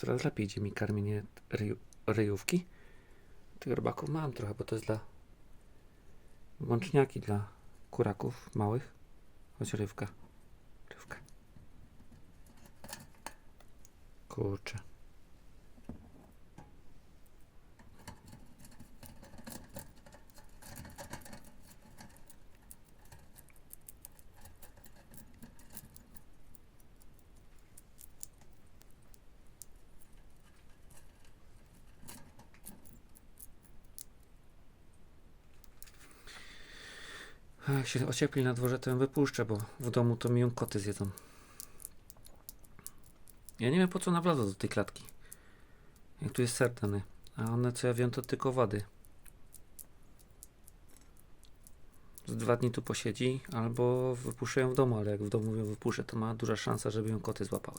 Coraz lepiej idzie mi karmienie ryju, ryjówki. Tych robaków mam trochę, bo to jest dla łączniaki dla kuraków małych. Chodź rybka. Rybka. Kurczę. Jak się ociepli na dworze, to ją wypuszczę, bo w domu to mi ją koty zjedzą. Ja nie wiem po co ona wlazła do tej klatki. Jak tu jest ser dany. A one co ja wiem to tylko wady. Z dwa dni tu posiedzi, albo wypuszczę ją w domu, ale jak w domu ją wypuszczę, to ma duża szansa, żeby ją koty złapały.